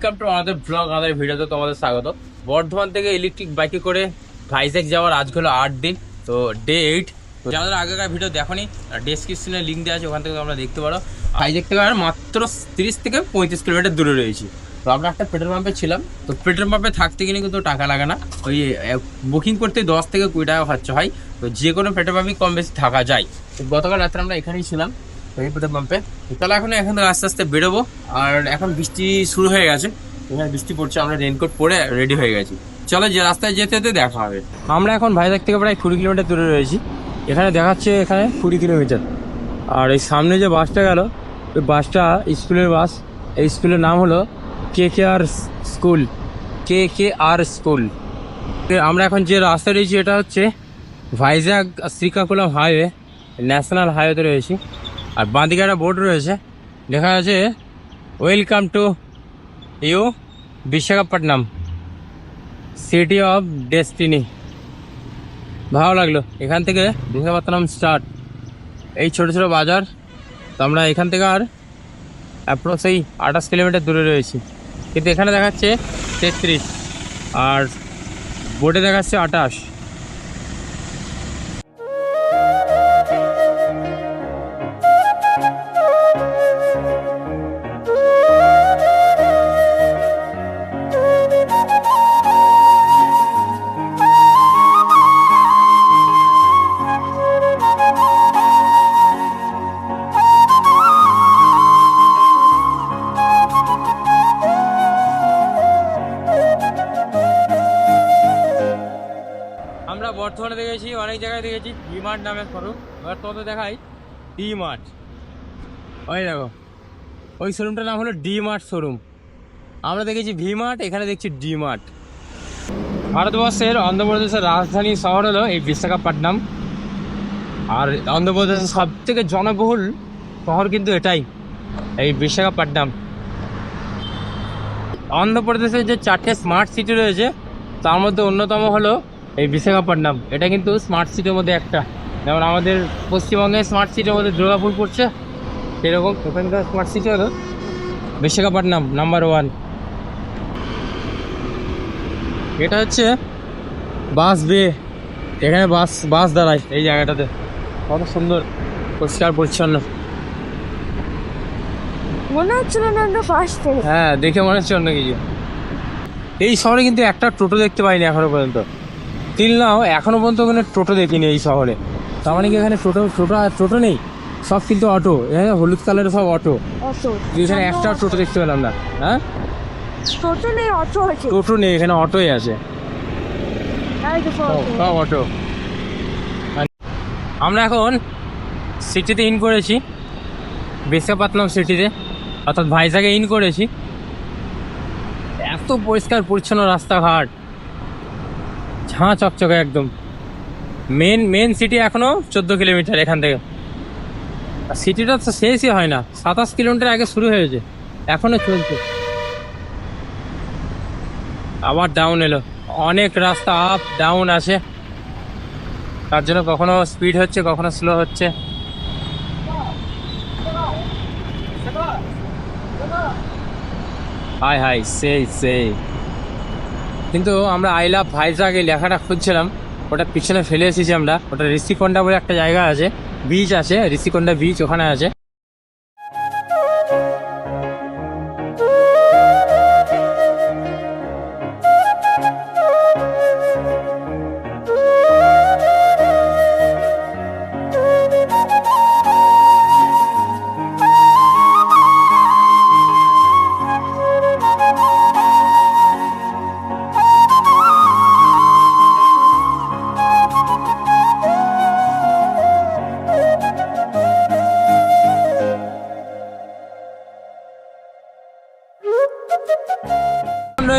Welcome to আমাদের blog আমাদের ভিডিওতে তোমাদের স্বাগত বর্ধমান থেকে ইলেকট্রিক বাইকে করে ভাইজ্যাক যাওয়ার আজ হলো আট দিন, তো ডে এইট আমাদের আগেকার ভিডিও দেখনি ডেসক্রিপশনে লিঙ্ক দেওয়া আছে, ওখান থেকে তোমরা দেখতে পারো। ভাইজ্যাক থেকে আর মাত্র তিরিশ থেকে পঁয়ত্রিশ কিলোমিটার দূরে রয়েছি। তো আমরা একটা পেট্রোল পাম্পে ছিলাম, তো পেট্রোল পাম্পে থাকতে গেলে কিন্তু টাকা লাগে না। ওই বুকিং করতে দশ থেকে কুড়ি টাকা খরচা হয়, তো যে কোনো পেট্রোল পাম্পই কম বেশি থাকা যায়। তো গতকাল রাত্রে আমরা এখানেই ছিলাম পেট্রোল পাম্পে তাহলে এখন এখন আস্তে আস্তে বেরোবো। আর এখন বৃষ্টি শুরু হয়ে গেছে। এখানে বৃষ্টি পড়ছে, আমরা রেনকোট পরে রেডি হয়ে গেছি। চলো যে রাস্তায় যেতে যেতে দেখা হবে। আমরা এখন ভাইজাগ থেকে প্রায় কুড়ি কিলোমিটার দূরে রয়েছি। এখানে দেখাচ্ছে এখানে কুড়ি কিলোমিটার আর এই সামনে যে বাসটা গেল, ওই বাসটা স্কুলের বাস এই স্কুলের নাম হলো কে কে আর স্কুল কে কে আর স্কুল আমরা এখন যে রাস্তা রয়েছি, এটা হচ্ছে ভাইজাগ শ্রীকাকুলাম হাইওয়ে ন্যাশনাল হাইওয়েতে রয়েছি। আর বাঁদিকে একটা বোর্ড রয়েছে। লেখা আছে welcome to you Visakhapatnam city of destiny ভালো লাগল। এখান থেকে বিশাখাপত্তনম স্টার্ট এই ছোটো ছোটো বাজার, তো আমরা এখান থেকে আর অ্যাপ্রক্স এই আঠাশ কিলোমিটার দূরে রয়েছি। কিন্তু এখানে দেখাচ্ছে তেত্রিশ, আর বোর্ডে দেখাচ্ছে আঠাশ। অনেক জায়গায় দেখেছি ডি মার্ট নামে শোরুম এবার তোমাদের দেখাই ডি মার্ট ওই দেখো, ওই শোরুমটার নাম হলো ডি মার্ট শোরুম আমরা দেখেছি ভি মার্ট এখানে দেখছি ডি মার্ট ভারতবর্ষের অন্ধ্রপ্রদেশের রাজধানী শহর হলো এই বিশাখাপট্টনম। আর অন্ধ্রপ্রদেশের সব থেকে জনবহুল শহর কিন্তু এটাই, এই বিশাখাপট্টনম। অন্ধ্রপ্রদেশের যে চারটে স্মার্ট সিটি রয়েছে, তার মধ্যে অন্যতম হলো এই বিশাখাপট্টনম। এটা কিন্তু স্মার্ট সিটির মধ্যে একটা। যেমন আমাদের পশ্চিমবঙ্গের স্মার্ট সিটির মধ্যে দুর্গাপুর পড়ছে সেরকম ওখানকার স্মার্ট সিটি হলো বিশাখাপট্টনম নাম্বার ওয়ান এটা হচ্ছে বাস বে এখানে বাস বাস দাঁড়ায় এই জায়গাটাতে। কত সুন্দর পরিষ্কার পরিচ্ছন্ন। মনে হচ্ছিল না আমরা ফার্স্ট হ্যাঁ দেখে মনে হচ্ছে অন্য কিছু। এই শহরে কিন্তু একটা টোটো দেখতে পাইনি এখনও পর্যন্ত। তিল নাও এখনও পর্যন্ত ওখানে টোটো দেখিনি এই শহরে। তার মানে কি এখানে টোটো টোটো আর টোটো নেই? সব কিন্তু অটো। এখানে হলুদ কালারের সব অটো। এখানে একটা টোটো দেখতে পেলাম না। হ্যাঁ? টোটো নেই অটো আছে। টোটো নেই এখানে অটোই আছে। সব অটো। আমরা এখন সিটিতে ইন করেছি। বিশাখাপত্তনম সিটিতে। অর্থাৎ ভাইজাগে ইন করেছি। এত পরিষ্কার পরিচ্ছন্ন রাস্তাঘাট। ঝাঁ চকচকে একদম। মেন মেন সিটি এখনও চোদ্দ কিলোমিটার এখান থেকে। সিটিটা তো শেষই হয় না। সাতাশ কিলোমিটার আগে শুরু হয়েছে। এখনও চলছে। আবার ডাউন এলো। অনেক রাস্তা আপ ডাউন আছে তার জন্য কখনো স্পিড হচ্ছে, কখনো স্লো হচ্ছে। হাই হাই সেই সেই। কিন্তু আমরা আই লাভ ভাইজাগ এই লেখাটা খুঁজছিলাম। ওটা পিছনে ফেলে এসেছি আমরা। ওটা ঋষিকন্ডা বলে একটা জায়গা আছে বিচ আছে। ঋষিকন্ডা বিচ ওখানে আছে।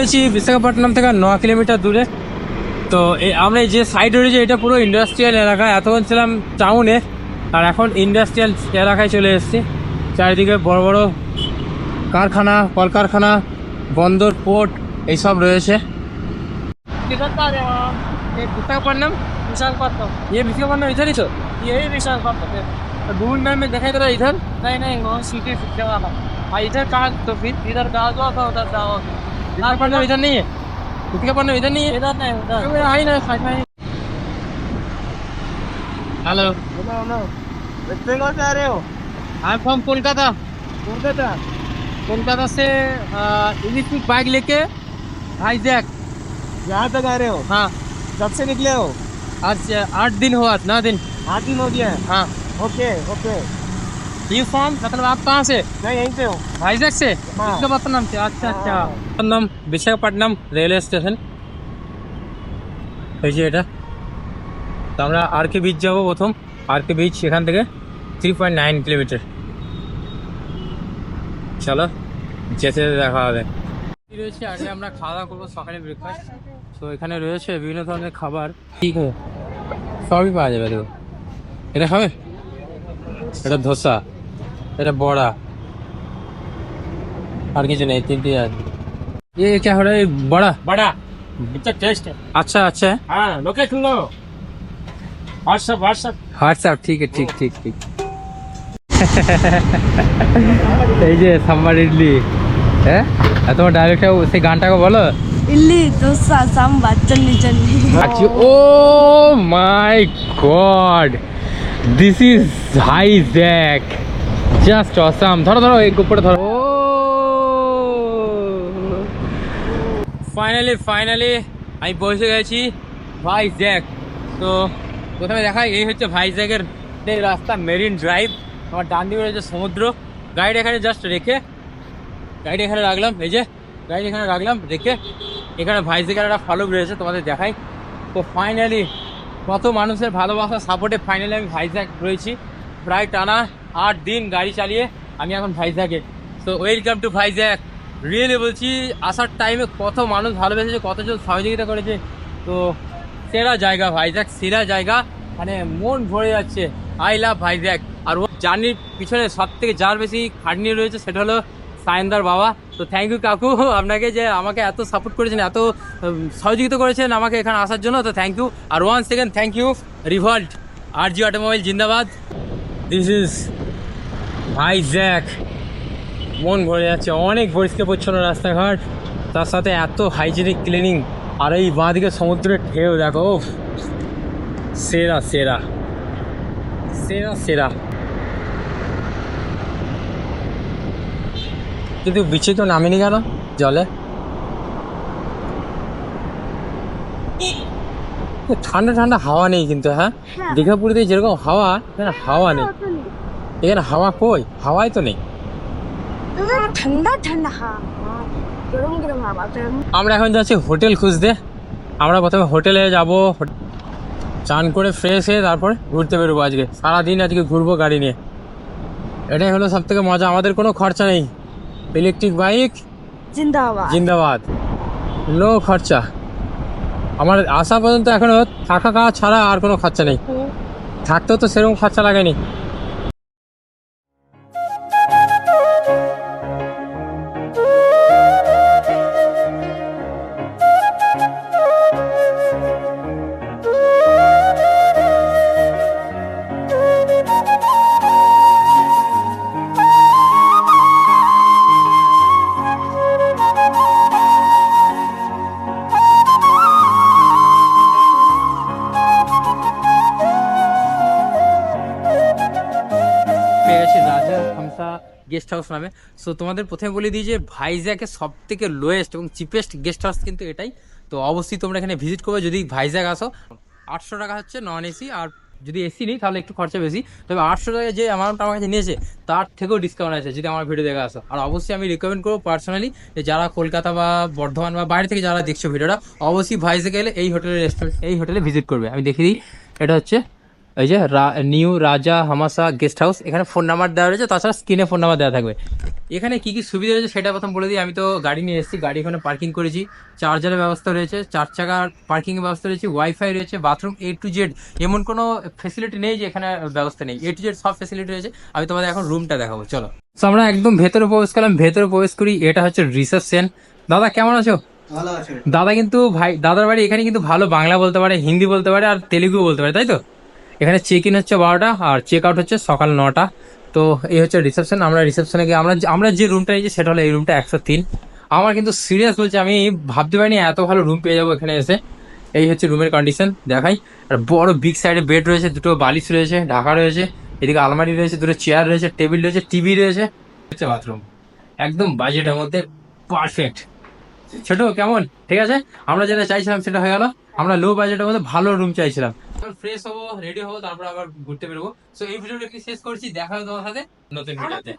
রয়েছি বিশাখাপট্টনম থেকে ন কিলোমিটার দূরে তো এ- আমরা এই যে সাইড রয়েছে এটা পুরো ইন্ডাস্ট্রিয়াল এলাকা এতক্ষণ ছিলাম টাউনে আর এখন ইন্ডাস্ট্রিয়াল এলাকায় চলে এসেছি চারিদিকে বড় বড় কারখানা কলকারখানা বন্দর পোর্ট এইসব রয়েছে विशाखापट्टनम विशाखापट्टनम ये विशाखापट्टनम इधर ही तो यही विशाखापट्टनम है गूगल मैप में दिखाई दे रहा है इधर नहीं नहीं वो सिटी से वाला भाई इधर कहाँ तो फिर इधर कहाँ जाओ तो उधर जाओ इधर पढ़ना इधर नहीं है। खुद का पढ़ना इधर नहीं है। इधर नहीं उधर। आई ना खाई खाई हेलो। वेस्ट बंगाल से आ रहे हो? I am from Kolkata. Kolkata? Kolkata से इलेक्ट्रिक बाइक लेके हाईजैक यहाँ तक आ रहे हो? हाँ। कब से निकले हो? आज आठ दिन हुआ नौ दिन। आठ दिन हो गया है? हाँ। Okay okay. यू फ्रॉम मतलब आप कहाँ से मैं यहीं से हूँ ভাইজ্যাক সে হ্যাঁ। বিশাখাপত্তনম সে আচ্ছা আচ্ছা নাম বিশাখাপট্টনম রেলওয়ে স্টেশন এই যে এটা তো আমরা আর কে বিচ যাবো প্রথম আর কে বিচ এখান থেকে থ্রি পয়েন্ট নাইন কিলোমিটার চলো যেতে যেতে দেখা হবে কি রয়েছে আগে আমরা খাওয়া দাওয়া করবো সকালে ব্রেকফাস্ট তো এখানে রয়েছে বিভিন্ন ধরনের খাবার ঠিক আছে সবই পাওয়া যাবে দেখো এটা খাবে এটা ধোসা এটা বড়া। আর কিছু নেই তিনটি আর। ये क्या हो रहा है बड़ा बड़ा इतना टेस्ट है अच्छा अच्छा है हाँ लोकेशन लो व्हाट्सएप व्हाट्सएप এই যে সাম্বার ইডলি। হ্যাঁ তোমার ডাইরেক্টটা সেই গানটাকে বলো। ইডলি দোসা সাম্বার চল্লি চল্লি আচ্ছা, ও my god this is hijack. Just awesome ধরো ধরো, এই উপরে ধরো। ফাইনালি ফাইনালি আমি পৌঁছে গেছি ভাই জ্যাক তো প্রথমে দেখাই, এই হচ্ছে ভাই জ্যাকের এই রাস্তা মেরিন ড্রাইভ আমার ডান দিকে রয়েছে সমুদ্র। গাড়ি এখানে জাস্ট রেখে গাড়ি এখানে রাখলাম। এই যে গাড়ি এখানে রাখলাম, রেখে এখানে ভাইজেকার একটা ফলক রয়েছে, তোমাদের দেখাই। তো ফাইনালি কত মানুষের ভালোবাসা সাপোর্টে ফাইনালি আমি ভাইজ্যাক রয়েছি। প্রায় টানা আট দিন গাড়ি চালিয়ে আমি এখন ভাইজ্যাকে তো ওয়েলকাম টু ভাইজ্যাক রিয়েলি বলছি, আসার টাইমে কত মানুষ ভালোবেসেছে, কতজন সহযোগিতা করেছে। তো, সেরা জায়গা ভাইজ্যাক সেরা জায়গা। মানে মন ভরে যাচ্ছে। আই লাভ ভাইজ্যাক আর ও জার্নির পিছনে সব থেকে যার বেশি খাটনি রয়েছে, সেটা হলো সায়নদার বাবা। তো থ্যাংক ইউ কাকু। আপনাকে যে আমাকে এত সাপোর্ট করেছেন, এত সহযোগিতা করেছেন আমাকে এখানে আসার জন্য, তো thank you R one second thank you Revolt R G automobile জিন্দাবাদ। দিস ভাই জ্যাক। মন ভরে যাচ্ছে। অনেক পরিষ্কার পরিচ্ছন্ন রাস্তাঘাট। তার সাথে এত হাইজেনিক ক্লিনিং আর এই বাঁদিকে সমুদ্রের ঢেউ, দেখো সেরা সেরা। সেরা সেরা। কিন্তু বিচে কেউ নামেনি কেন? জলে? ঠান্ডা ঠান্ডা হাওয়া নেই কিন্তু হ্যাঁ? হ্যাঁ। দীঘাপুরিতে যেরকম হাওয়া এখানে হাওয়া নেই। এখানে হাওয়া কই? হাওয়াই তো নেই। ঠান্ডা ঠান্ডা আমরা এখন যাচ্ছি হোটেল খুঁজতে। আমরা প্রথমে হোটেলে যাব চান করে ফ্রেশ হয়ে তারপর ঘুরতে বেরোবো আজকে। সারাদিন আজকে ঘুরবো গাড়ি নিয়ে। এটাই হলো সব থেকে মজা আমাদের কোনো খরচা নেই। ইলেকট্রিক বাইক জিন্দাবাদ। জিন্দাবাদ। লো খরচা। আমার আসা পর্যন্ত এখনও থাকা খাওয়া ছাড়া আর কোনো খরচা নেই। থাকতেও তো সেরকম খরচা লাগেনি। রাজা হামসা গেস্ট হাউস নামে সো তোমাদের প্রথমে বলে দিই যে ভাইজ্যাকের সব থেকে লোয়েস্ট এবং চিপেস্ট গেস্ট হাউস কিন্তু এটাই তো অবশ্যই তোমরা এখানে ভিজিট করবে যদি ভাইজ্যাক আসো আটশো টাকা হচ্ছে নন এসি আর যদি এসি নিই তাহলে একটু খরচা বেশি তবে আটশো টাকা যে অ্যামাউন্ট আমার কাছে নিয়েছে তার থেকেও ডিসকাউন্ট আছে যদি আমার ভিডিও দেখে আসো আর অবশ্যই আমি রিকমেন্ড করব পার্সোনালি যে যারা কলকাতা বা বর্ধমান বা বাইরে থেকে যারা দেখছ ভিডিওটা অবশ্যই ভাইজ্যাক এলে এই হোটেলে রেস্টুরেন্ট এই হোটেলে ভিজিট করবে আমি দেখিয়ে দিই এটা হচ্ছে এই যে রা- নিউ রাজা হামাসা গেস্ট হাউস এখানে ফোন নাম্বার দেওয়া রয়েছে তাছাড়া স্ক্রিনে ফোন নাম্বার দেওয়া থাকবে। এখানে কি কি সুবিধা রয়েছে সেটা প্রথম বলে দিই আমি তো গাড়ি নিয়ে এসেছি গাড়ি এখানে পার্কিং করেছি চার্জারের ব্যবস্থা রয়েছে চার চাকার পার্কিংয়ের ব্যবস্থা রয়েছে ওয়াইফাই রয়েছে বাথরুম এ টু জেড এমন কোনো ফেসিলিটি নেই যে এখানে ব্যবস্থা নেই। এ টু জেড সব ফেসিলিটি রয়েছে আমি তোমাদের এখন রুমটা দেখাবো চলো। তো আমরা একদম ভেতরে প্রবেশ করলাম ভেতরে প্রবেশ করি এটা হচ্ছে রিসেপশন দাদা কেমন আছো? ভালো আছে। দাদা কিন্তু ভাই দাদার বাড়ি এখানে কিন্তু ভালো বাংলা বলতে পারে হিন্দি বলতে পারে আর তেলেগু বলতে পারে তাই তো? এখানে চেক ইন হচ্ছে বারোটা আর চেক আউট হচ্ছে সকাল নটা। তো এই হচ্ছে রিসেপশন আমরা রিসেপশনে গিয়ে, আমরা আমরা যে রুমটা নিয়েছি সেটা হলো এই রুমটা একশো তিন। আমার কিন্তু সিরিয়াস বলছি আমি ভাবতে পারিনি এত ভালো রুম পেয়ে যাব এখানে এসে। এই হচ্ছে রুমের কন্ডিশন দেখাই। আর বড় বিগ সাইডে বেড রয়েছে, দুটো বালিশ রয়েছে, ঢাকা রয়েছে, এদিকে আলমারি রয়েছে, দুটো চেয়ার রয়েছে টেবিল রয়েছে টিভি রয়েছে। হচ্ছে বাথরুম একদম বাজেটের মধ্যে পারফেক্ট ছোট, কেমন? ঠিক আছে? আমরা যেটা চাইছিলাম সেটা হয়ে গেল। আমরা লো বাজেটের মধ্যে ভালো রুম চাইছিলাম। ফ্রেশ হব রেডি হব তারপর আবার ঘুরতে বেরোবো। সো এই ভিডিওটা কি শেষ করছি? দেখা হবে তোমার সাথে নতুন আমরা ভিডিওতে